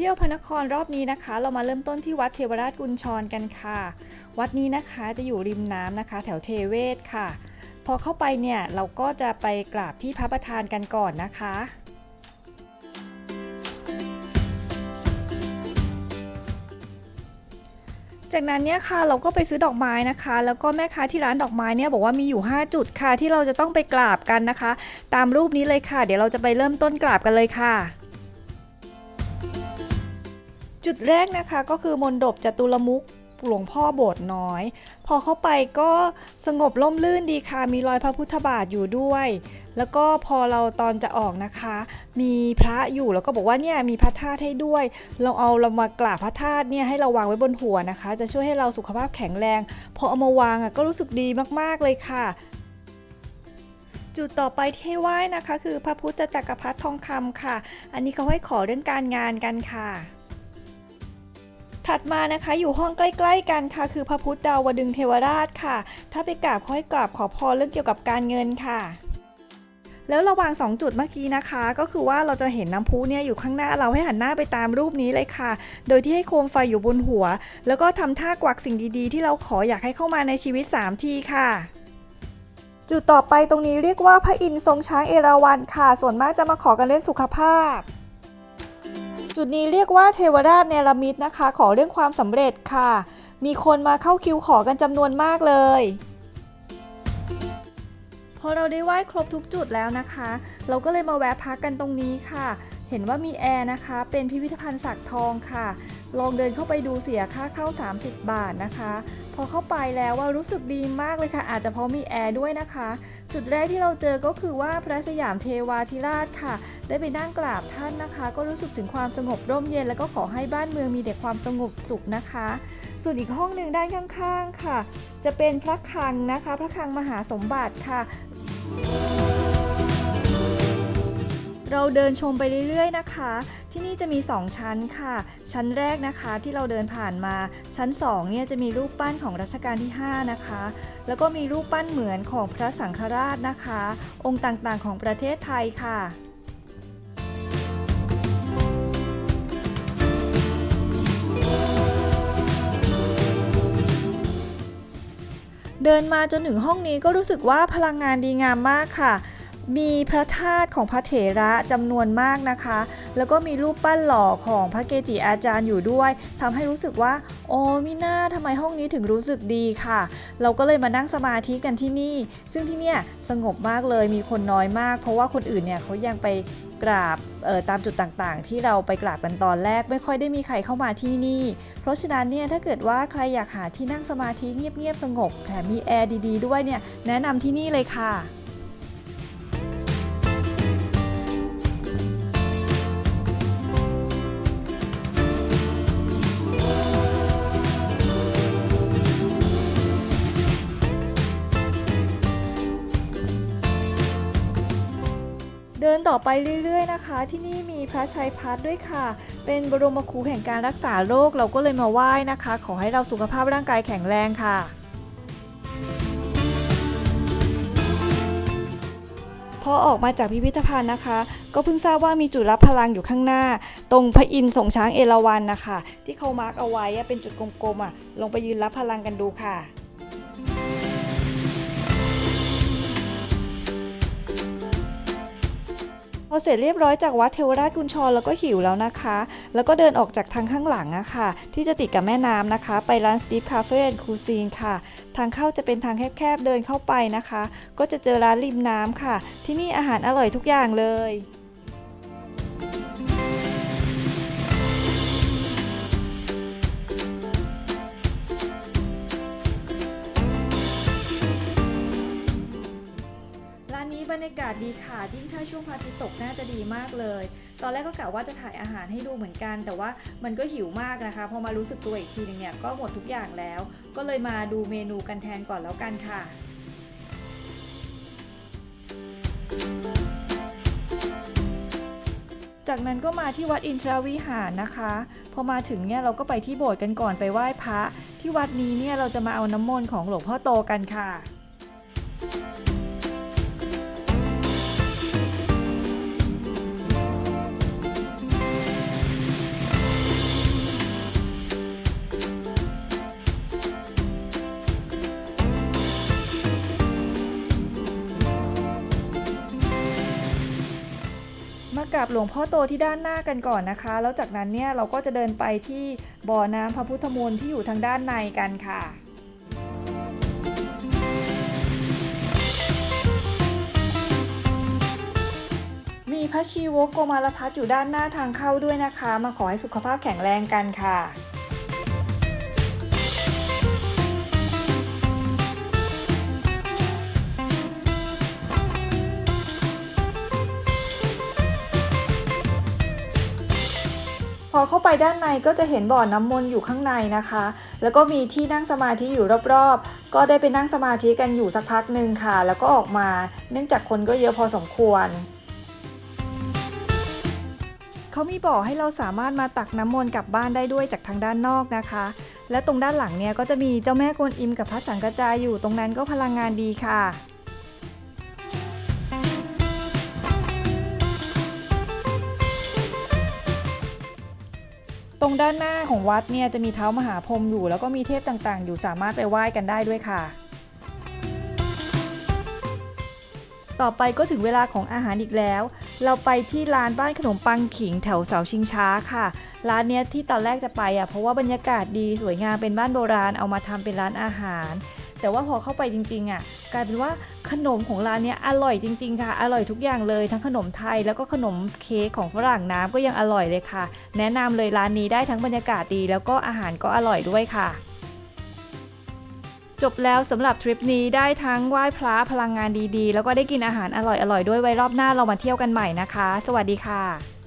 เที่ยวพระนครรอบนี้นะคะ เรามาเริ่มต้นที่วัดเทวราชกุญชรกันค่ะ วัดนี้นะคะจะอยู่ริมน้ำนะคะ แถวเทเวศค่ะ พอเข้าไปเนี่ยเราก็จะไปกราบที่พระประธานกันก่อนนะคะจากนั้นเนี่ยค่ะเราก็ไปซื้อดอกไม้นะคะ แล้วก็แม่ค้าที่ร้านดอกไม้เนี่ยบอกว่ามีอยู่ 5 จุดค่ะ ที่เราจะต้องไปกราบกันนะคะ ตามรูปนี้เลยค่ะ เดี๋ยวเราจะไปเริ่มต้นกราบกันเลยค่ะ จุดแรกนะคะก็คือมณฑปจตุรมุขหลวงพ่อโบสถ์น้อย พอเข้าไปก็สงบร่มรื่นดีค่ะ มีรอยพระพุทธบาทอยู่ด้วย แล้วก็พอเราตอนจะออกนะคะ มีพระอยู่แล้วก็บอกว่าเนี่ยมีพระธาตุให้ด้วย เราเอาเรามากราบพระธาตุเนี่ยให้เราวางไว้บนหัวนะคะ จะช่วยให้เราสุขภาพแข็งแรง พอเอามาวางอะก็รู้สึกดีมากๆเลยค่ะจุดต่อไปที่ให้ไหว้นะคะ คือพระพุทธจักรพรรดิทองคำค่ะ อันนี้เขาให้ขอเรื่องการงานกันค่ะ ถัดมานะคะอยู่ห้องใกล้ ๆ กันค่ะ คือพระพุทธดาวดึงเทวราชค่ะ ถ้าไปกราบขอให้กราบขอพรเรื่องเกี่ยวกับการเงินค่ะแล้วระหว่าง 2 จุดเมื่อกี้นะคะ ก็คือว่าเราจะเห็นน้ำพุเนี่ยอยู่ข้างหน้าเราให้หันหน้าไปตามรูปนี้เลยค่ะ โดยที่ให้โคมไฟอยู่บนหัว แล้วก็ทำท่ากวักสิ่งดีๆ ที่เราขออยากให้เข้ามาในชีวิต 3 ทีค่ะ จุดต่อไปตรงนี้เรียกว่าพระอินทร์ทรงช้างเอราวัณค่ะ ส่วนมากจะมาขอกันเรื่องสุขภาพ จุดนี้เรียกว่าเทวราชเนรมิตนะคะ ขอเรื่องความสำเร็จค่ะ มีคนมาเข้าคิวขอกันจำนวนมากเลยพอเราได้ไหว้ครบทุกจุดแล้วนะคะ เราก็เลยมาแวะพักกันตรงนี้ค่ะ เห็นว่ามีแอร์นะคะ เป็นพิพิธภัณฑ์สักทองค่ะ ลองเดินเข้าไปดูเสียค่าเข้า 30 บาทนะคะ พอเข้าไปแล้วว่ารู้สึกดีมากเลยค่ะ อาจจะเพราะมีแอร์ด้วยนะคะ จุดแรกที่เราเจอก็คือว่าพระสยามเทวาธิราชค่ะ ได้ไปนั่งกราบท่านนะคะ ก็รู้สึกถึงความสงบร่มเย็น แล้วก็ขอให้บ้านเมืองมีแต่ความสงบสุขนะคะ ส่วนอีกห้องหนึ่งด้านข้างๆค่ะ จะเป็นพระคลังนะคะ พระคลังมหาสมบัติค่ะเราเดินชมไปเรื่อยๆนะคะ ที่นี่จะมี 2 ชั้นค่ะ ชั้นแรกนะคะที่เราเดินผ่านมา ชั้น2เนี่ยจะมีรูปปั้นของรัชกาลที่ 5 นะคะ แล้วก็มีรูปปั้นเหมือนของพระสังฆราชนะคะ องค์ต่างๆของประเทศไทยค่ะเดินมาจนถึงห้องนี้ก็รู้สึกว่าพลังงานดีงามมากค่ะ มีพระธาตุของพระเถระจำนวนมากนะคะ แล้วก็มีรูปปั้นหล่อของพระเกจิอาจารย์อยู่ด้วยทำให้รู้สึกว่า โอ้มิน่าทำไมห้องนี้ถึงรู้สึกดีค่ะ เราก็เลยมานั่งสมาธิกันที่นี่ ซึ่งที่เนี่ยสงบมากเลยมีคนน้อยมาก เพราะว่าคนอื่นเนี่ยเขายังไปกราบออตามจุดต่างๆ ที่เราไปกราบกันตอนแรกไม่ค่อยได้มีใครเข้ามาที่นี่ เพราะฉะนั้นเนี่ยถ้าเกิดว่าใครอยากหาที่นั่งสมาธิเงียบๆสงบแถมมีแอร์ดีๆด้วยเนี่ยแนะนำที่นี่เลยค่ะ เดินต่อไปเรื่อยๆนะคะ ที่นี่มีพระชัยพัฒด้วยค่ะ เป็นบรมครูแห่งการรักษาโรคเราก็เลยมาไหว้นะคะ ขอให้เราสุขภาพร่างกายแข็งแรงค่ะ พอออกมาจากพิพิธภัณฑ์นะคะ ก็เพิ่งทราบว่ามีจุดรับพลังอยู่ข้างหน้า ตรงพระอินทร์ทรงช้างเอราวัณนะคะ ที่เขามาร์กเอาไว้เป็นจุดกลมๆอะลงไปยืนรับพลังกันดูค่ะ เสร็จเรียบร้อยจากวัดเทวราชกุญชรแล้วก็หิวแล้วนะคะ แล้วก็เดินออกจากทางข้างหลังอะค่ะ ที่จะติดกับแม่น้ำนะคะ ไปร้าน Steve Cafe and Cuisine ค่ะ ทางเข้าจะเป็นทางแคบๆเดินเข้าไปนะคะ ก็จะเจอร้านริมน้ำค่ะ ที่นี่อาหารอร่อยทุกอย่างเลย ร้านนี้บรรยากาศดีค่ะยิ่งถ้าช่วงพระอาทิตย์ตกน่าจะดีมากเลย ตอนแรกก็กะว่าจะถ่ายอาหารให้ดูเหมือนกัน แต่ว่ามันก็หิวมากนะคะ พอมารู้สึกตัวอีกทีนึงเนี่ยก็หมดทุกอย่างแล้ว ก็เลยมาดูเมนูกันแทนก่อนแล้วกันค่ะจากนั้นก็มาที่วัดอินทราวิหารนะคะ พอมาถึงเนี่ยเราก็ไปที่โบสถ์กันก่อนไปไหว้พระ ที่วัดนี้เนี่ยเราจะมาเอาน้ำมนต์ของหลวงพ่อโตกันค่ะ กับหลวงพ่อโตที่ด้านหน้ากันก่อนนะคะ แล้วจากนั้นเนี่ยเราก็จะเดินไปที่บ่อน้ำพระพุทธมนต์ที่อยู่ทางด้านในกันค่ะมีพระชีวกโกมารพัฒอยู่ด้านหน้าทางเข้าด้วยนะคะ มาขอให้สุขภาพแข็งแรงกันค่ะ อเข้าไปด้านในก็จะเห็นบ่อน้ำมนต์อยู่ข้างในนะคะ แล้วก็มีที่นั่งสมาธิอยู่รอบๆ ก็ได้ไปนั่งสมาธิกันอยู่สักพักหนึ่งค่ะ แล้วก็ออกมาเนื่องจากคนก็เยอะพอสมควรเขามีบ่อให้เราสามารถมาตักน้ำมนต์กลับบ้านได้ด้วยจากทางด้านนอกนะคะ และตรงด้านหลังเนี่ยก็จะมีเจ้าแม่กวนอิมกับพระสังกระจายอยู่ตรงนั้นก็พลังงานดีค่ะ รงด้านหน้าของวัดเนี่ยจะมีเท้ามหาพรหมอยู่ แล้วก็มีเทพต่างๆ อยู่สามารถไปไหว้กันได้ด้วยค่ะ ต่อไปก็ถึงเวลาของอาหารอีกแล้ว เราไปที่ร้านบ้านขนมปังขิงแถวเสาชิงช้าค่ะ ร้านเนี้ยที่ตอนแรกจะไปอะเพราะว่าบรรยากาศดีสวยงามเป็นบ้านโบราณเอามาทำเป็นร้านอาหาร แต่ว่าพอเข้าไปจริงๆอะกลายเป็นว่าขนมของร้านเนี้ยอร่อยจริง ๆ ค่ะ อร่อยทุกอย่างเลยทั้งขนมไทยแล้วก็ขนมเค้กของฝรั่งน้ำก็ยังอร่อยเลยค่ะ แนะนำเลยร้านนี้ได้ทั้งบรรยากาศดี แล้วก็อาหารก็อร่อยด้วยค่ะจบแล้วสำหรับทริปนี้ได้ทั้งไหว้พระพลังงานดีๆ แล้วก็ได้กินอาหารอร่อยๆด้วยไว้รอบหน้าเรามาเที่ยวกันใหม่นะคะ สวัสดีค่ะ